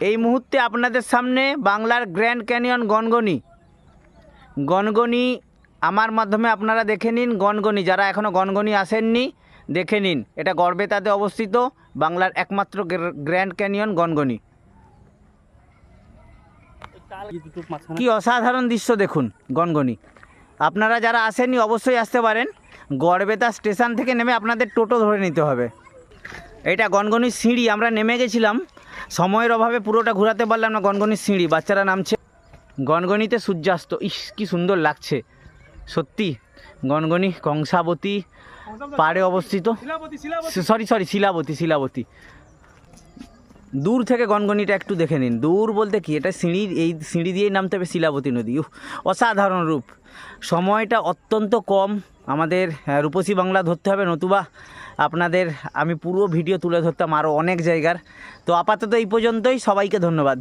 এই মুহূর্তে আপনাদের সামনে বাংলার গ্র্যান্ড ক্যানিয়ন গনগনি। গনগনি, আমার মাধ্যমে আপনারা দেখে নিন গনগনি, যারা এখনও গনগনি আসেননি, দেখে নিন। এটা গড়বেতাতে অবস্থিত বাংলার একমাত্র গ্র্যান্ড ক্যানিয়ন গনগনি। কি অসাধারণ দৃশ্য দেখুন গনগনি। আপনারা যারা আসেননি, অবশ্যই আসতে পারেন। গড়বেতা স্টেশন থেকে নেমে আপনাদের টোটো ধরে নিতে হবে। এটা গনগনির সিঁড়ি আমরা নেমে গেছিলাম। সময়ের অভাবে পুরোটা ঘোরাতে পারলাম না গনগনির সিঁড়ি বাচ্চারা নামছে। গনগনিতে সূর্যাস্ত ইস কি সুন্দর লাগছে। সত্যি গনগনি কংসাবতী পাড়ে অবস্থিত। Sorry sorry Shilabati Shilabati. দূর থেকে গনগনিটা একটু দেখে নিন। দূর বলতে কি এটা সিঁড়ি এই সিঁড়ি দিয়েই নামতে হবে শিলাবতী নদী। অসাধারণ রূপ। সময়টা অত্যন্ত কম। আমাদের রূপসী বাংলা ধরতে হবে, নতুবা আপনাদের আমি পুরো ভিডিও তুলে ধরতাম আরও অনেক জায়গার। তো আপাতত এই পর্যন্তই, সবাইকে ধন্যবাদ।